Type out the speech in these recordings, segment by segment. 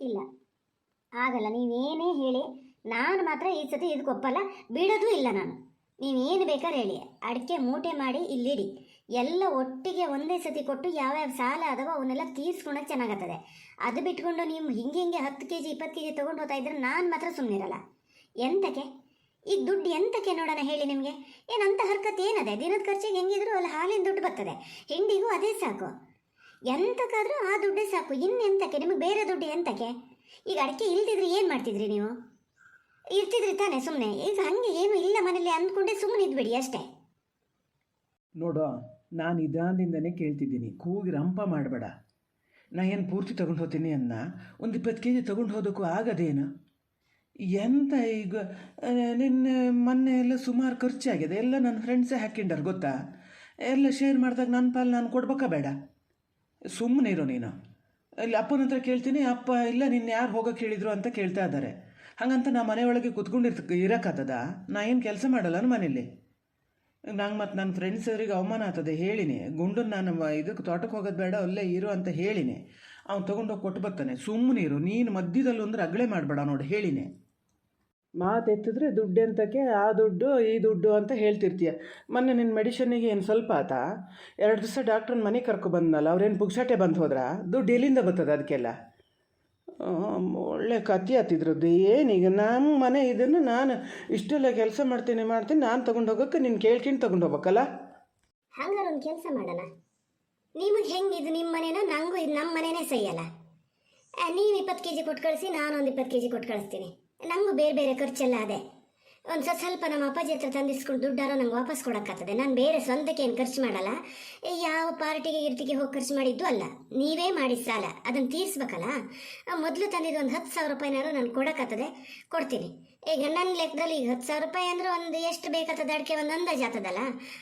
ಇಲ್ಲ. ಆಗಲ್ಲ, ನೀವೇನೇ ಹೇಳಿ. ನಾನು ಮಾತ್ರ ಈ ಸತಿ ಇದಕ್ಕೊಪ್ಪಲ್ಲ ಬಿಡೋದು ಇಲ್ಲ ನಾನು. ನೀವೇನು ಬೇಕಾದ್ರೆ ಹೇಳಿ. ಅಡಿಕೆ ಮೂಟೆ ಮಾಡಿ ಇಲ್ಲಿಡಿ. ಎಲ್ಲ ಒಟ್ಟಿಗೆ ಒಂದೇ ಸತಿ ಕೊಟ್ಟು ಯಾವ್ಯಾವ ಸಾಲ ಅದವೋ ಅವನ್ನೆಲ್ಲ ತೀರ್ಸ್ಕೊಳಕ್ಕೆ ಚೆನ್ನಾಗತ್ತದೆ. ಅದು ಬಿಟ್ಕೊಂಡು ನೀವು ಹಿಂಗೆ ಹಿಂಗೆ ಹತ್ತು ಕೆ ಜಿ ಇಪ್ಪತ್ತು ಕೆ ಜಿ ತೊಗೊಂಡು ಹೋಗ್ತಾ ಇದ್ರೆ ನಾನು ಮಾತ್ರ ಸುಮ್ಮನಿರಲ್ಲ ಎಂತಕ್ಕೆ ಈ ದುಡ್ಡು ಎಂತಕ್ಕೆ ನೋಡೋಣ ಹೇಳಿ ನಿಮಗೆ? ಏನಂತ ಹರ್ಕತ್ ಏನದೆ? ದಿನದ ಖರ್ಚಿಗೆ ಹೆಂಗಿದ್ರು ಅಲ್ಲಿ ಹಾಲಿನ ದುಡ್ಡು ಬರ್ತದೆ. ಹಿಂಡಿಗೂ ಅದೇ ಸಾಕು. ಎಂತಕ್ಕಾದ್ರೂ ಆ ದುಡ್ಡೇ ಸಾಕು. ಇನ್ನೆಂತಕ್ಕೆ? ನಿಮಗೆ ಬೇರೆ ದುಡ್ಡು ಎಂತಕ್ಕೆ? ಈಗ ಅಡಿಕೆ ಇಲ್ದಿದ್ರೆ ಏನು ಮಾಡ್ತಿದ್ರಿ ನೀವು? ಇರ್ತಿದ್ರಿ ತಾನೆ ಸುಮ್ಮನೆ ಈಗ ಹಂಗೆ ಏನು ಇಲ್ಲ ಮನೇಲಿ ಅಂದ್ಕೊಂಡೆ ಸುಮ್ಮನೆ ಇದ್ಬಿಡಿ ಅಷ್ಟೇ. ನೋಡು, ನಾನು ಇದಾನಿಂದನೇ ಕೇಳ್ತಿದ್ದೀನಿ. ಕೂಗಿ ರಂಪ ಮಾಡಬೇಡ. ನಾ ಏನು ಪೂರ್ತಿ ತಗೊಂಡು ಹೋಗ್ತೀನಿ ಅನ್ನ? ಒಂದು ಇಪ್ಪತ್ತು ಕೆ ಜಿ ತೊಗೊಂಡು ಹೋದಕ್ಕೂ ಆಗದೇನು? ಎಂತ ಈಗ ನಿನ್ನೆ ಮೊನ್ನೆ ಎಲ್ಲ ಸುಮಾರು ಖರ್ಚಾಗಿದೆ. ಎಲ್ಲ ನನ್ನ ಫ್ರೆಂಡ್ಸೇ ಹಾಕ್ಕೊಂಡಾರ, ಗೊತ್ತಾ? ಎಲ್ಲ ಶೇರ್ ಮಾಡಿದಾಗ ನನ್ನ ಪಾಲು ನಾನು ಕೊಡ್ಬೇಕಾ ಬೇಡ? ಸುಮ್ಮನೆ ಇರೋ ನೀನು. ಇಲ್ಲಿ ಅಪ್ಪನ ಹತ್ರ ಕೇಳ್ತೀನಿ, ಅಪ್ಪ ಇಲ್ಲ ನಿನ್ನ ಯಾರು ಹೋಗೋಕೆ ಹೇಳಿದ್ರು ಅಂತ ಕೇಳ್ತಾ ಇದ್ದಾರೆ. ಹಾಗಂತ ನಾ ಮನೆಯೊಳಗೆ ಕುತ್ಕೊಂಡಿರ್ತ ಇರೋಕ್ಕಾಗ್ತದ ನಾ ಏನು ಕೆಲಸ ಮಾಡಲ್ಲ ಮನೇಲಿ ನಂಗೆ ಮತ್ತು ನನ್ನ ಫ್ರೆಂಡ್ಸ್ ಅವ್ರಿಗೆ ಅವಮಾನ ಆಗ್ತದೆ, ಹೇಳಿನಿ. ಗುಂಡು ನಾನು ಇದಕ್ಕೆ ತೋಟಕ್ಕೆ ಹೋಗೋದು ಬೇಡ, ಅಲ್ಲೇ ಇರು ಅಂತ ಹೇಳಿನಿ. ಅವ್ನು ತೊಗೊಂಡೋಗಿ ಕೊಟ್ಟು ಬರ್ತಾನೆ. ಸುಮ್ಮನೆ ಇರು. ನೀನು ಮಧ್ಯದಲ್ಲಿ ಅಂದ್ರೆ ಅಗಳೆ ಮಾಡಬೇಡ ನೋಡಿ, ಹೇಳಿನಿ. ಮಾತು ಎತ್ತಿದ್ರೆ ದುಡ್ಡು ಎಂತಕ್ಕೆ ಆ ದುಡ್ಡು, ಈ ದುಡ್ಡು ಅಂತ ಹೇಳ್ತಿರ್ತೀಯ. ಮೊನ್ನೆ ನಿನ್ನ ಮೆಡಿಷನ್ನಿಗೆ ಏನು ಸ್ವಲ್ಪ ಆತ? ಎರಡು ದಿವಸ ಡಾಕ್ಟ್ರನ್ನ ಮನೆಗೆ ಕರ್ಕೊ ಬಂದನಲ್ಲ, ಅವ್ರೇನು ಪುಗ್ಸಾಟೆ ಬಂದು ಹೋದ್ರಾ? ದುಡ್ಡು ಎಲ್ಲಿಂದ ಬರ್ತದೆ ಅದಕ್ಕೆಲ್ಲ ಒಳ್ಳೆ ಕತ್ತಿ ಆತಿದ್ರದ್ದು. ಏನೀಗ ನಮ್ಮ ಮನೆ ಇದನ್ನು ನಾನು ಇಷ್ಟೆಲ್ಲ ಕೆಲಸ ಮಾಡ್ತೀನಿ ಮಾಡ್ತೀನಿ, ನಾನು ತೊಗೊಂಡು ಹೋಗೋಕ್ಕೆ ನೀನು ಕೇಳ್ಕೊಂಡು ತೊಗೊಂಡು ಹೋಗ್ಬೇಕಲ್ಲ? ಹಂಗಾರೆ ಒಂದು ಕೆಲಸ ಮಾಡೋಣ. ನಿಮಗೆ ಹೆಂಗಿದು ನಿಮ್ಮ ಮನೇನೋ? ನನಗೂ ಇದು ನಮ್ಮ ಮನೆನೇ ಸಹಿಯಲ್ಲ ನೀವು ಇಪ್ಪತ್ತು ಕೆ ಜಿ ಕೊಟ್ಟು ಕಳಿಸಿ ನಾನು ಒಂದು ಇಪ್ಪತ್ತು ಕೆ ಜಿ ಕೊಟ್ಟು ಕಳಿಸ್ತೀನಿ. ನನಗೂ ಬೇರೆ ಬೇರೆ ಖರ್ಚೆಲ್ಲ ಅದೇ. ಒಂದು ಸ್ವಲ್ಪ ಸ್ವಲ್ಪ ನಮ್ಮ ಅಪ್ಪಾಜಿ ಹತ್ರ ತಂದಿಸ್ಕೊಂಡು ದುಡ್ಡಾರೋ ನಂಗೆ ವಾಪಸ್ ಕೊಡೋಕ್ಕಾಗ್ತದೆ. ನಾನು ಬೇರೆ ಸ್ವಂತಕ್ಕೆ ಏನು ಖರ್ಚು ಮಾಡಲ್ಲ. ಯಾವ ಪಾರ್ಟಿಗೆ ಗಿರ್ಟಿಗೆ ಹೋಗಿ ಖರ್ಚು ಮಾಡಿದ್ದು ಅಲ್ಲ. ನೀವೇ ಮಾಡಿ ಸಾಲ. ಅದನ್ನು ತೀರಿಸ್ಬೇಕಲ್ಲ? ಮೊದಲು ತಂದಿದ್ದು ಒಂದು ಹತ್ತು ಸಾವಿರ ರೂಪಾಯಿನಾರು ನಾನು ಕೊಡೋಕ್ಕಾಗ್ತದೆ. ಕೊಡ್ತೀನಿ. ಈಗ ನನ್ನ ಲೆಕ್ಕದಲ್ಲಿ ಈಗ ಹತ್ತು ಸಾವಿರ ರೂಪಾಯಿ ಅಂದ್ರೆ ಒಂದು ಎಷ್ಟು ಬೇಕಾಗ್ತದೆ ಅಡಿಕೆ ಒಂದು ಅಂದಾಜು ಆಗ್ತದಲ್ಲ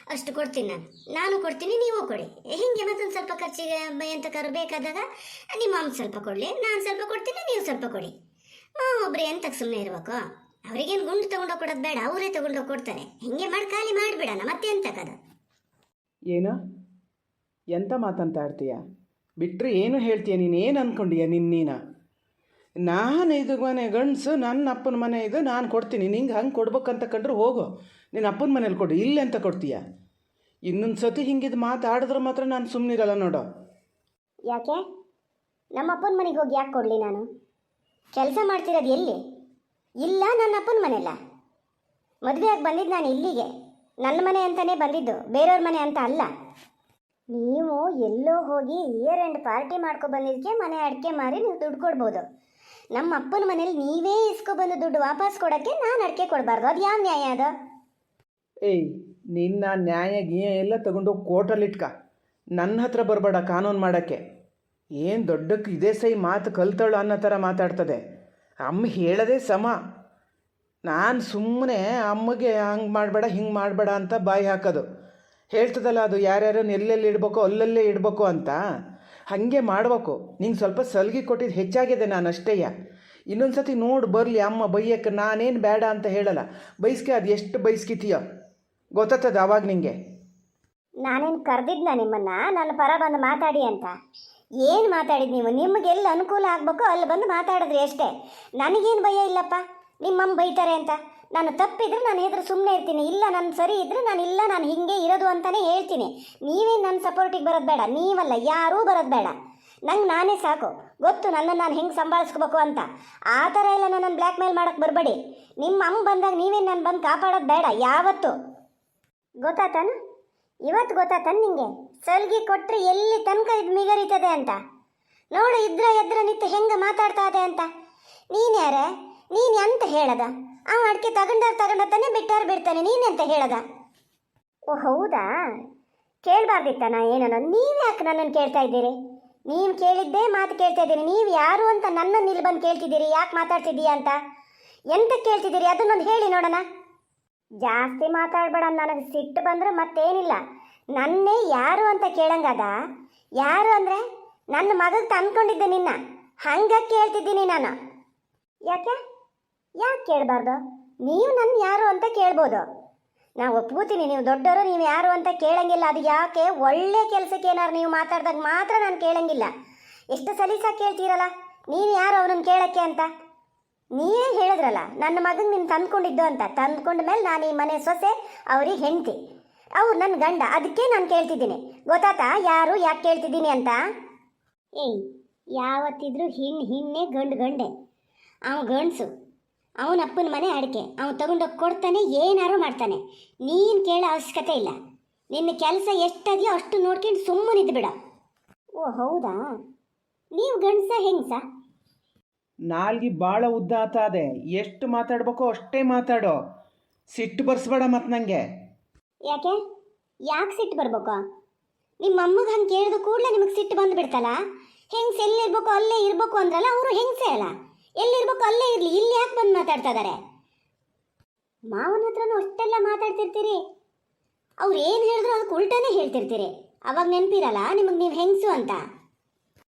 ಅಷ್ಟು ಕೊಡ್ತೀನಿ ನಾನು. ನಾನು ಕೊಡ್ತೀನಿ, ನೀವು ಕೊಡಿ. ಹೀಗೆ ಮತ್ತೊಂದು ಸ್ವಲ್ಪ ಖರ್ಚಿಗೆ ಎಂತಕ್ಕಾದ್ರು ಬೇಕಾದಾಗ ನಿಮ್ಮ ಸ್ವಲ್ಪ ಕೊಡಲಿ, ನಾನು ಸ್ವಲ್ಪ ಕೊಡ್ತೀನಿ, ನೀವು ಸ್ವಲ್ಪ ಕೊಡಿ. ಒಬ್ರು ಎಂತಕ್ಕೆ ಸುಮ್ಮನೆ ಇರ್ಬೇಕು? ಅವ್ರಿಗೇನು ಗುಂಡು ತಗೊಂಡೋಗಿ ಕೊಡೋದು ಬೇಡ ಅವರೇ ತಗೊಂಡೋಗಿ ಕೊಡ್ತಾರೆ. ಹಿಂಗೆ ಮಾಡಿ ಖಾಲಿ ಮಾಡಿಬಿಡೋಣ ಮತ್ತೆ ಎಂತಕ್ಕದು ಏನು? ಎಂತ ಮಾತಂತ ಆಡ್ತೀಯ? ಬಿಟ್ಟರೆ ಏನು ಹೇಳ್ತೀಯ ನೀನು? ಏನು ಅಂದ್ಕೊಂಡಿಯ ನಿನ್ನ ನೀನ? ನಾನು ಇದು ಮನೆ ಗಂಡಸು ನನ್ನ ಅಪ್ಪನ ಮನೆ ಇದು ನಾನು ಕೊಡ್ತೀನಿ. ನಿಂಗೆ ಹಂಗೆ ಕೊಡ್ಬೇಕಂತ ಕಂಡ್ರೆ ಹೋಗು. ನಿನ್ನ ಅಪ್ಪನ ಮನೇಲಿ ಕೊಡು. ಇಲ್ಲ ಅಂತ ಕೊಡ್ತೀಯ? ಇನ್ನೊಂದು ಸತಿ ಹಿಂಗಿದು ಮಾತಾಡಿದ್ರೆ ಮಾತ್ರ ನಾನು ಸುಮ್ಮನಿರಲ್ಲ ನೋಡು. ಯಾಕೆ? ನಮ್ಮ ಅಪ್ಪನ ಮನೆಗೆ ಹೋಗಿ ಯಾಕೆ ಕೊಡಲಿ ನಾನು? ಕೆಲಸ ಮಾಡ್ತಿರೋದು ಎಲ್ಲಿ? ಇಲ್ಲ, ನನ್ನ ಅಪ್ಪನ ಮನೆಯಲ್ಲ. ಮದುವೆಯಾಗಿ ಬಂದಿದ್ದು ನಾನು ಇಲ್ಲಿಗೆ. ನನ್ನ ಮನೆ ಅಂತಲೇ ಬಂದಿದ್ದು, ಬೇರೆಯವ್ರ ಮನೆ ಅಂತ ಅಲ್ಲ. ನೀವು ಎಲ್ಲೋ ಹೋಗಿ ಇಯರ್ ಎಂಡ್ ಪಾರ್ಟಿ ಮಾಡ್ಕೊ ಬಂದಿದ್ದಕ್ಕೆ ಮನೆ ಅಡಿಕೆ ಮಾರಿ ನೀವು ದುಡ್ಡು ಕೊಡ್ಬೋದು. ನಮ್ಮ ಅಪ್ಪನ ಮನೇಲಿ ನೀವೇ ಇಸ್ಕೊಬಂದು ದುಡ್ಡು ವಾಪಸ್ ಕೊಡೋಕ್ಕೆ ನಾನು ಅಡಿಕೆ ಕೊಡಬಾರ್ದು. ಅದು ಯಾವ ನ್ಯಾಯ ಅದು? ಏಯ್, ನಿನ್ನ ನ್ಯಾಯ ಗೀಯ ಎಲ್ಲ ತಗೊಂಡು ಕೋರ್ಟಲ್ಲಿ ಇಟ್ಕ ನನ್ನ ಹತ್ರ ಬರಬೇಡ ಕಾನೂನು ಮಾಡೋಕ್ಕೆ. ಏನು ದೊಡ್ಡಕ್ಕೆ ಇದೇ ಸೈ ಮಾತು ಕಲ್ತಳು ಅನ್ನೋ ಥರ ಮಾತಾಡ್ತದೆ. ಅಮ್ಮ ಹೇಳೋದೇ ಸಮ. ನಾನು ಸುಮ್ಮನೆ ಅಮ್ಮಗೆ ಹಂಗೆ ಮಾಡಬೇಡ, ಹಿಂಗೆ ಮಾಡಬೇಡ ಅಂತ ಬಾಯಿ ಹಾಕೋದು. ಹೇಳ್ತದಲ್ಲ ಅದು ಯಾರ್ಯಾರನ್ನ ಎಲ್ಲೆಲ್ಲಿ ಇಡಬೇಕು, ಅಲ್ಲಲ್ಲೇ ಇಡಬೇಕು ಅಂತ. ಹಾಗೆ ಮಾಡಬೇಕು. ನಿಂಗೆ ಸ್ವಲ್ಪ ಸಲ್ಗಿ ಕೊಟ್ಟಿದ್ದು ಹೆಚ್ಚಾಗಿದೆ ನಾನು ಅಷ್ಟೇಯ ಇನ್ನೊಂದು ಸತಿ ನೋಡಿ ಬರಲಿ ಅಮ್ಮ ಬೈಯಕ್ಕೆ ನಾನೇನು ಬೇಡ ಅಂತ ಹೇಳಲ್ಲ. ಬೈಸ್ಕೆ ಅದು ಎಷ್ಟು ಬೈಸ್ಕಿತೀಯೋ. ಗೊತ್ತದ ಅವಾಗ ನಿಂಗೆ. ನಾನೇನು ಕರೆದಿದ್ನ ನಿಮ್ಮನ್ನು? ನನ್ನ ಪರ ಬಂದು ಮಾತಾಡಿ ಅಂತ. ಏನು ಮಾತಾಡಿದ್ ನೀವು? ನಿಮ್ಗೆ ಎಲ್ಲಿ ಅನುಕೂಲ ಆಗಬೇಕು ಅಲ್ಲಿ ಬಂದು ಮಾತಾಡಿದ್ರಿ ಅಷ್ಟೇ. ನನಗೇನು ಭಯ ಇಲ್ಲಪ್ಪ? ನಿಮ್ಮಮ್ಮ ಬೈತಾರೆ ಅಂತ. ನಾನು ತಪ್ಪಿದ್ರೆ ನಾನು ಹೆದರು ಸುಮ್ಮನೆ ಇರ್ತೀನಿ. ಇಲ್ಲ ನಾನು ಸರಿ ಇದ್ದರೆ ನಾನು ಇಲ್ಲ, ನಾನು ಹಿಂಗೆ ಇರೋದು ಅಂತಲೇ ಹೇಳ್ತೀನಿ. ನೀವೇನು ನನ್ನ ಸಪೋರ್ಟಿಗೆ ಬರೋದು ಬೇಡ. ನೀವಲ್ಲ, ಯಾರೂ ಬರೋದು ಬೇಡ. ನಂಗೆ ನಾನೇ ಸಾಕು. ಗೊತ್ತು ನನ್ನನ್ನು ನಾನು ಹೆಂಗೆ ಸಂಭಾಳಿಸ್ಕೋಬೇಕು ಅಂತ. ಆ ಥರ ಎಲ್ಲ ನನ್ನನ್ನು ಬ್ಲ್ಯಾಕ್ ಮೇಲ್ ಮಾಡೋಕ್ಕೆ ಬರಬೇಡಿ. ನಿಮ್ಮ ಅಮ್ಮ ಬಂದಾಗ ನೀವೇ ನಾನು ಬಂದು ಕಾಪಾಡೋದು ಬೇಡ, ಯಾವತ್ತು. ಗೊತ್ತಾತಾನ? ಇವತ್ತು ಗೊತ್ತಾತಾನ ನಿಂಗೆ ಸಲ್ಗಿ ಕೊಟ್ರೆ ಎಲ್ಲಿ ತನಕ ಇದು ಮಿಗರಿತದೆ ಅಂತ? ನೋಡು, ಇದ್ರ ಎದ್ರ ನಿಂತು ಹೆಂಗೆ ಮಾತಾಡ್ತಾ ಇದೆ ಅಂತ? ನೀನು ಯಾರೇ? ನೀನು ಎಂತ ಹೇಳದ? ಆ ಅಡಿಕೆ ತಗೊಂಡಾರ ತಗೊಂಡತಾನೆ ಬಿಟ್ಟಾರ ಬಿಡ್ತಾನೆ ಎಂತ ಹೇಳದ? ಓ, ಹೌದಾ? ಕೇಳಬಾರ್ದಿತ್ತ ನಾ ಏನನ್ನೋ. ನೀವು ಯಾಕೆ ನನ್ನನ್ನು ಕೇಳ್ತಾ ಇದ್ದೀರಿ? ನೀವು ಕೇಳಿದ್ದೇ ಮಾತು ಕೇಳ್ತಾ ಇದ್ದೀರಿ. ನೀವು ಯಾರು ಅಂತ ನನ್ನನ್ನು ಇಲ್ಲಿ ಬಂದು ಕೇಳ್ತಿದ್ದೀರಿ? ಯಾಕೆ ಮಾತಾಡ್ತಿದ್ದೀಯಾ ಅಂತ? ಎಂತ ಕೇಳ್ತಿದ್ದೀರಿ? ಅದನ್ನೊಂದು ಹೇಳಿ ನೋಡೋಣ. ಜಾಸ್ತಿ ಮಾತಾಡಬೇಡ ನನಗೆ ಸಿಟ್ಟು ಬಂದರೆ ಮತ್ತೇನಿಲ್ಲ. ನನ್ನೇ ಯಾರು ಅಂತ ಕೇಳಂಗದ? ಯಾರು ಅಂದರೆ ನನ್ನ ಮಗಗೆ ತಂದ್ಕೊಂಡಿದ್ದೆ ನಿನ್ನ. ಹಂಗೆ ಕೇಳ್ತಿದ್ದೀನಿ ನಾನು. ಯಾಕೆ? ಯಾಕೆ ಕೇಳಬಾರ್ದು? ನೀವು ನನ್ನ ಯಾರು ಅಂತ ಕೇಳ್ಬೋದು. ನಾ ಒಪ್ಕೋತೀನಿ, ನೀವು ದೊಡ್ಡವರು ನೀವು ಯಾರು ಅಂತ ಕೇಳಂಗಿಲ್ಲ. ಅದು ಯಾಕೆ? ಒಳ್ಳೆ ಕೆಲಸಕ್ಕೆ ಏನಾರು ನೀವು ಮಾತಾಡ್ದಾಗ ಮಾತ್ರ ನಾನು ಕೇಳಂಗಿಲ್ಲ. ಎಷ್ಟು ಸಲೀಸಾಗಿ ಕೇಳ್ತೀರಲ್ಲ? ನೀನು ಯಾರು ಅವನನ್ನು ಕೇಳೋಕ್ಕೆ ಅಂತ? ನೀವೇ ಹೇಳಿದ್ರಲ್ಲ? ನನ್ನ ಮಗಂಗೆ ನೀನು ತಂದ್ಕೊಂಡಿದ್ದು ಅಂತ. ತಂದ್ಕೊಂಡ ಮೇಲೆ ನಾನು ಈ ಮನೆ ಸೊಸೆ, ಅವ್ರಿಗೆ ಹೆಂಡ್ತಿ. ಅವ್ರು ನನ್ನ ಗಂಡ ಅದಕ್ಕೆ ನಾನು ಕೇಳ್ತಿದ್ದೀನಿ. ಗೊತ್ತಾತ? ಯಾರು ಯಾಕೆ ಕೇಳ್ತಿದ್ದೀನಿ ಅಂತ? ಏಯ್, ಯಾವತ್ತಿದ್ರೂ ಹಿಣ್ಣು ಹಿಣ್ಣೆ ಗಂಡು ಗಂಡೆ. ಅವನು ಗಂಡಸು, ಅವನ ಅಪ್ಪನ ಮನೆ ಅಡಿಕೆ. ಅವನು ತಗೊಂಡೋಗಿ ಕೊಡ್ತಾನೆ, ಏನಾರು ಮಾಡ್ತಾನೆ. ನೀನು ಕೇಳೋ ಅವಶ್ಯಕತೆ ಇಲ್ಲ. ನಿನ್ನ ಕೆಲಸ ಎಷ್ಟದೆಯೋ ಅಷ್ಟು ನೋಡ್ಕೊಂಡು ಸುಮ್ಮನಿದ್ದು ಬಿಡ ಓ, ಹೌದಾ? ನೀವು ಗಂಡಸ ಹೆಂಗ್ಸ? ನಾಲ್ಗಿ ಭಾಳ ಉದ್ದ ಆತಾದೆ ಎಷ್ಟು ಮಾತಾಡ್ಬೇಕೋ ಅಷ್ಟೇ ಮಾತಾಡೋ. ಸಿಟ್ಟು ಬರ್ಸ್ಬೇಡ ಮತ್ತು ನನಗೆ ಯಾಕೆ? ಯಾಕೆ ಸಿಟ್ಟು ಬರ್ಬೇಕು? ನಿಮ್ಮ ಅಮ್ಮಗೆ ಹಂಗೆ ಕೇಳಿದ ಕೂಡಲೇ ನಿಮಗೆ ಸಿಟ್ಟು ಬಂದು ಬಿಡ್ತಲ್ಲ? ಹೆಂಗ್ಸ್ ಎಲ್ಲಿರ್ಬೇಕು ಅಲ್ಲೇ ಇರಬೇಕು ಅಂದ್ರಲ್ಲ ಅವರು ಹೆಂಗ್ಸೇ ಅಲ್ಲ? ಎಲ್ಲಿರ್ಬೇಕು ಅಲ್ಲೇ ಇರಲಿ, ಇಲ್ಲಿ ಯಾಕೆ ಬಂದು ಮಾತಾಡ್ತಾ ಇದ್ದಾರೆ ಮಾವನ ಹತ್ರನೂ ಅಷ್ಟೆಲ್ಲ ಮಾತಾಡ್ತಿರ್ತೀರಿ. ಅವ್ರು ಏನು ಹೇಳಿದ್ರು ಅದಕ್ಕೆ ಉಲ್ಟಾನೇ ಹೇಳ್ತಿರ್ತೀರಿ. ಅವಾಗ ನೆನಪಿರಲ್ಲ ನಿಮಗೆ ನೀವು ಹೆಂಗಸು ಅಂತ.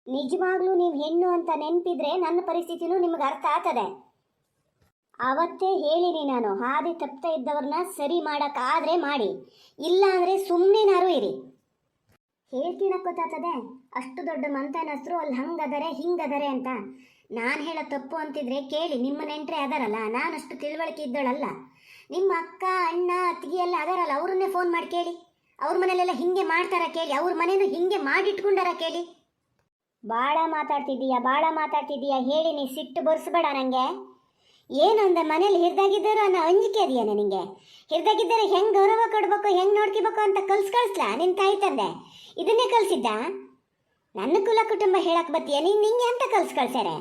ನಿಜವಾಗ್ಲೂ ನೀವು ಹೆಣ್ಣು ಅಂತ ನೆನಪಿದ್ರೆ ನನ್ನ ಪರಿಸ್ಥಿತಿನೂ ನಿಮಗೆ ಅರ್ಥ ಆಗ್ತದೆ. ಅವತ್ತೇ ಹೇಳಿನಿ ನಾನು, ಹಾದಿ ತಪ್ತಾ ಇದ್ದವ್ರನ್ನ ಸರಿ ಮಾಡೋಕ್ಕಾದ್ರೆ ಮಾಡಿ ಇಲ್ಲ ಅಂದರೆ ಸುಮ್ಮನೆನಾರು ಇರಿ. ಹೇಳ್ತೀನ ಗೊತ್ತಾಗ್ತದೆ ಅಷ್ಟು ದೊಡ್ಡ ಮಂತನಸ್ರು ಅಲ್ಲಿ ಹಂಗದರೆ ಹಿಂಗದರೆ ಅಂತ. ನಾನು ಹೇಳೋ ತಪ್ಪು ಅಂತಿದ್ರೆ ಕೇಳಿ, ನಿಮ್ಮ ನೆಂಟ್ರೆ ಅದಾರಲ್ಲ ನಾನಷ್ಟು ತಿಳುವಳಿಕೆ ಇದ್ದಳಲ್ಲ. ನಿಮ್ಮ ಅಕ್ಕ, ಅಣ್ಣ, ಅತ್ತಿಗೆ ಎಲ್ಲ ಅದರಲ್ಲ, ಅವ್ರನ್ನೇ ಫೋನ್ ಮಾಡಿ ಕೇಳಿ. ಅವ್ರ ಮನೇಲೆಲ್ಲ ಹಿಂಗೆ ಮಾಡ್ತಾರ ಕೇಳಿ, ಅವ್ರ ಮನೇನು ಹಿಂಗೆ ಮಾಡಿಟ್ಕೊಂಡಾರ ಕೇಳಿ. ಭಾಳ ಮಾತಾಡ್ತಿದ್ದೀಯ ಭಾಳ ಮಾತಾಡ್ತಿದ್ದೀಯಾ. ಹೇಳಿ, ನೀ ಸಿಟ್ಟು ಬರ್ಸ್ಬೇಡ ನನಗೆ ಏನು ಅಂದ ಮನೇಲಿ ಹಿರಿದಾಗಿದ್ದರು ಅನ್ನೋ ಅಂಜಿಕೆ ಇದೆಯಾ ನಿನಗೆ? ಹಿರಿದಾಗಿದ್ದರೆ ಹೆಂಗೆ ಗೌರವ ಕೊಡಬೇಕು, ಹೆಂಗೆ ನೋಡ್ಕೋಬೇಕು ಅಂತ ಕಲ್ಸ್ ಕಳಿಸ್ಲಾ ನಿನ್ನ ತಾಯಿ ತಂದೆ? ಇದನ್ನೇ ಕಲಿಸಿದ್ದ? ನನ್ನ ಕುಲ ಕುಟುಂಬ ಹೇಳಕ್ಕೆ ಬತ್ತೀಯ, ನೀನು ನಿಂಗೆ ಅಂತ ಕಲ್ಸ್ ಕಳ್ಸ್ಯಾರೆ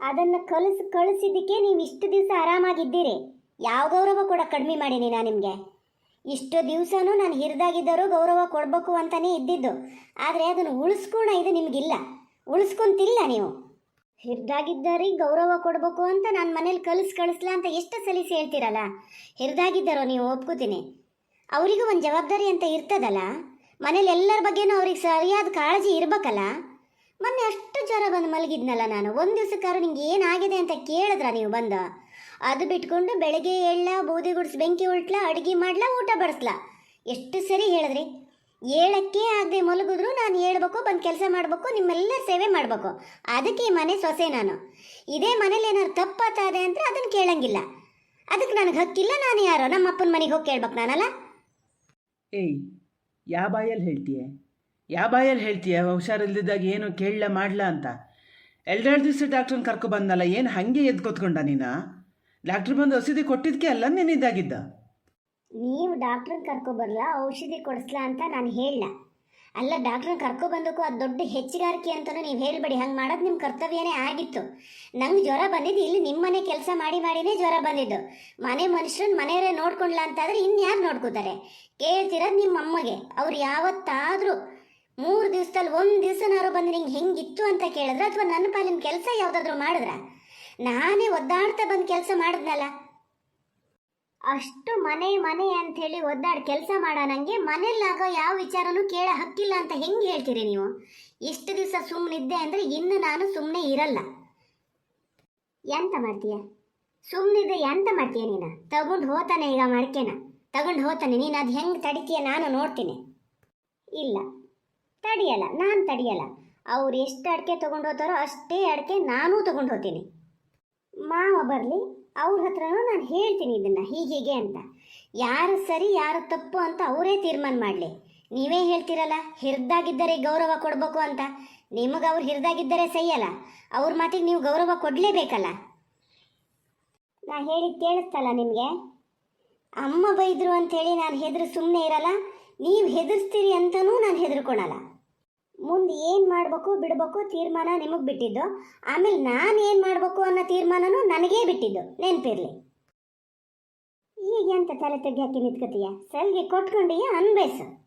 ಅದನ್ನು ಕಲಿಸ್, ಕಳಿಸಿದ್ದಕ್ಕೆ ನೀವು ಇಷ್ಟು ದಿವಸ ಆರಾಮಾಗಿದ್ದೀರಿ. ಯಾವ ಗೌರವ ಕೂಡ ಕಡಿಮೆ ಮಾಡೀನಿ ನಾನು ನಿಮಗೆ. ಇಷ್ಟು ದಿವಸನೂ ನಾನು ಹಿರಿದಾಗಿದ್ದರೂ ಗೌರವ ಕೊಡಬೇಕು ಅಂತಲೇ ಇದ್ದಿದ್ದು. ಆದರೆ ಅದನ್ನು ಉಳಿಸ್ಕೋಣ ಇದು ನಿಮಗಿಲ್ಲ. ಉಳಿಸ್ಕೊಂತಿಲ್ಲ ನೀವು. ಹಿರಿದಾಗಿದ್ದರಿಗೆ ಗೌರವ ಕೊಡಬೇಕು ಅಂತ ನಾನು ಮನೇಲಿ ಕಲಿಸ್ ಕಳಿಸ್ಲಾ ಅಂತ ಎಷ್ಟು ಸಲಿಸಿ ಹೇಳ್ತೀರಲ್ಲ? ಹಿರಿದಾಗಿದ್ದಾರೋ ನೀವು ಒಪ್ಕೋತೀನಿ. ಅವರಿಗೂ ಒಂದು ಜವಾಬ್ದಾರಿ ಅಂತ ಇರ್ತದಲ್ಲ? ಮನೇಲಿ ಎಲ್ಲರ ಬಗ್ಗೆನೂ ಅವ್ರಿಗೆ ಸರಿಯಾದ ಕಾಳಜಿ ಇರಬೇಕಲ್ಲ? ಮೊನ್ನೆ ಅಷ್ಟು ಜ್ವರ ಬಂದು ಮಲಗಿದ್ನಲ್ಲ ನಾನು. ಒಂದು ದಿವಸಕ್ಕಾರು ನಿಂಗೆ ಏನಾಗಿದೆ ಅಂತ ಕೇಳಿದ್ರ ನೀವು ಬಂದು? ಅದು ಬಿಟ್ಕೊಂಡು ಬೆಳಗ್ಗೆ ಎಳ್ಳ, ಬೂದಿ ಗುಡ್ಸ್, ಬೆಂಕಿ ಉಳ್ಟ್ಲ ಅಡುಗೆ ಮಾಡ್ಲಾ, ಊಟ ಬಡಿಸ್ಲಾ. ಎಷ್ಟು ಸರಿ ಹೇಳಿದ್ರಿ? ಏಳಕ್ಕೆ ಆಗದೆ ಮಲಗಿದ್ರು ನಾನು ಹೇಳ್ಬೇಕು, ಬಂದು ಕೆಲಸ ಮಾಡಬೇಕು ನಿಮ್ಮೆಲ್ಲ ಸೇವೆ ಮಾಡಬೇಕು. ಅದಕ್ಕೆ ಈ ಮನೆ ಸೊಸೆ ನಾನು. ಇದೇ ಮನೇಲಿ ಏನಾದ್ರು ತಪ್ಪಾತಾದೆ ಅಂದರೆ ಅದನ್ನು ಕೇಳಂಗಿಲ್ಲ. ಅದಕ್ಕೆ ನನಗೆ ಹಕ್ಕಿಲ್ಲ, ನಾನು ಯಾರೋ? ನಮ್ಮ ಅಪ್ಪನ ಮನೆಗೆ ಹೋಗಿ ಕೇಳ್ಬೇಕು ನಾನಲ್ಲ? ಏಯ್ ಯಾವ ಬಾಯಲ್ಲಿ ಹೇಳ್ತೀಯ? ಯಾವ ಬಾಯಲ್ಲಿ ಹೇಳ್ತೀಯ? ಹುಷಾರಿಲ್ದಿದ್ದಾಗ ಏನು ಕೇಳಲ ಮಾಡಲ ಅಂತ? ಎರಡೆರಡು ದಿವಸ ಡಾಕ್ಟ್ರನ್ನ ಕರ್ಕೊ ಬಂದಲ್ಲ ಏನು ಹಾಗೆ ಎದ್ದು ಕೂತ್ಕೊಂಡ ನೀನು? ಡಾಕ್ಟ್ರ್ ಬಂದು ಔಷಧಿ ಕೊಟ್ಟಿದ್ದಕ್ಕೆ ಅಲ್ಲ ನೀನಿದ್ದಾಗಿದ್ದ ನೀವು ಡಾಕ್ಟ್ರನ್ನ ಕರ್ಕೊಬರ್ಲ ಔಷಧಿ ಕೊಡಿಸ್ಲಾ ಅಂತ ನಾನು ಹೇಳಲ್ಲ ಅಲ್ಲ ಡಾಕ್ಟ್ರನ್ನ ಕರ್ಕೊಬಂದಕ್ಕೂ ಅದು ದೊಡ್ಡ ಹೆಚ್ಚುಗಾರಿಕೆ ಅಂತಲೂ ನೀವು ಹೇಳಬೇಡಿ. ಹಂಗೆ ಮಾಡೋದು ನಿಮ್ಮ ಕರ್ತವ್ಯನೇ ಆಗಿತ್ತು. ನಂಗೆ ಜ್ವರ ಬಂದಿದ್ದು ಇಲ್ಲಿ ನಿಮ್ಮ ಮನೆ ಕೆಲಸ ಮಾಡಿ ಮಾಡಿನೇ ಜ್ವರ ಬಂದಿದ್ದು. ಮನೆ ಮನುಷ್ಯರನ್ನ ಮನೆಯವರೇ ನೋಡ್ಕೊಂಡ್ಲ ಅಂತಾದರೆ ಇನ್ಯಾರು ನೋಡ್ಕೋತಾರೆ? ಕೇಳ್ತಿರೋದು ನಿಮ್ಮ ಅಮ್ಮಗೆ? ಅವ್ರು ಯಾವತ್ತಾದರೂ ಮೂರು ದಿವಸದಲ್ಲಿ ಒಂದು ದಿವಸನಾರು ಬಂದು ನಿಂಗೆ ಹೆಂಗಿತ್ತು ಅಂತ ಕೇಳಿದ್ರೆ ಅಥವಾ ನನ್ನ ಪಾಲಿನ ಕೆಲಸ ಯಾವುದಾದ್ರೂ ಮಾಡಿದ್ರ? ನಾನೇ ಒದ್ದಾಡ್ತಾ ಬಂದು ಕೆಲಸ ಮಾಡಿದ್ನಲ್ಲ. ಅಷ್ಟು ಮನೆ ಮನೆ ಅಂಥೇಳಿ ಒದ್ದಾಡಿ ಕೆಲಸ ಮಾಡ, ನಂಗೆ ಮನೇಲಾಗೋ ಯಾವ ವಿಚಾರನೂ ಕೇಳ ಹಕ್ಕಿಲ್ಲ ಅಂತ ಹೆಂಗೆ ಹೇಳ್ತೀರಿ ನೀವು? ಇಷ್ಟು ದಿವಸ ಸುಮ್ಮನಿದ್ದೆ ಅಂದರೆ ಇನ್ನು ನಾನು ಸುಮ್ಮನೆ ಇರಲ್ಲ. ಎಂತ ಮಾಡ್ತೀಯ? ಸುಮ್ಮನಿದ್ದೆ ಎಂತ ಮಾಡ್ತೀಯ ನೀನು? ತಗೊಂಡು ಹೋತಾನೆ ಈಗ ಮಡಿಕೆನ. ತಗೊಂಡು ಹೋತಾನೆ. ನೀನು ಅದು ಹೆಂಗೆ ತಡಿತೀಯ ನಾನು ನೋಡ್ತೀನಿ. ಇಲ್ಲ. ತಡಿಯಲ್ಲ. ನಾನು ತಡಿಯಲ್ಲ. ಅವ್ರು ಎಷ್ಟು ಅಡಿಕೆ ತೊಗೊಂಡು ಹೋತಾರೋ ಅಷ್ಟೇ ಅಡಿಕೆ ನಾನೂ ತಗೊಂಡು ಹೋಗ್ತೀನಿ ಮಾವ ಬರಲಿ, ಅವ್ರ ಹತ್ರನೂ ನಾನು ಹೇಳ್ತೀನಿ ಇದನ್ನು ಹೀಗೀಗೆ ಅಂತ. ಯಾರು ಸರಿ, ಯಾರು ತಪ್ಪು ಅಂತ ಅವರೇ ತೀರ್ಮಾನ ಮಾಡಲಿ. ನೀವೇ ಹೇಳ್ತೀರಲ್ಲ, ಹಿರಿದಾಗಿದ್ದರೆ ಗೌರವ ಕೊಡಬೇಕು ಅಂತ. ನಿಮಗೆ ಅವ್ರು ಹಿರಿದಾಗಿದ್ದರೆ ಸೈಯಲ್ಲ, ಅವ್ರ ಮಾತಿಗೆ ನೀವು ಗೌರವ ಕೊಡಲೇಬೇಕಲ್ಲ. ನಾ ಹೇಳಿ ಕೇಳಿಸ್ತಲ್ಲ ನಿಮಗೆ? ಅಮ್ಮ ಬೈದರು ಅಂಥೇಳಿ ನಾನು ಹೆದರು ಸುಮ್ಮನೆ ಇರಲ್ಲ, ನೀವು ಹೆದರ್ಸ್ತೀರಿ ಅಂತಲೂ ನಾನು ಹೆದರ್ಕೊಳಲ್ಲ. ಮುಂದೆ ಏನು ಮಾಡಬೇಕು, ಬಿಡಬೇಕು ತೀರ್ಮಾನ ನಿಮಗೆ ಬಿಟ್ಟಿದ್ದು. ಆಮೇಲೆ ನಾನು ಏನು ಮಾಡಬೇಕು ಅನ್ನೋ ತೀರ್ಮಾನನೂ ನನಗೇ ಬಿಟ್ಟಿದ್ದು. ನೆನಪಿರಲಿ. ಈಗ ಎಂತ ತಲೆ ತೆಗಿ ಹಾಕಿ ನಿಂತ್ಕೋತೀಯ? ಸಲ್ಗೆ ಕೊಟ್ಕೊಂಡಿಯ? ಅನ್ಬೇಸು.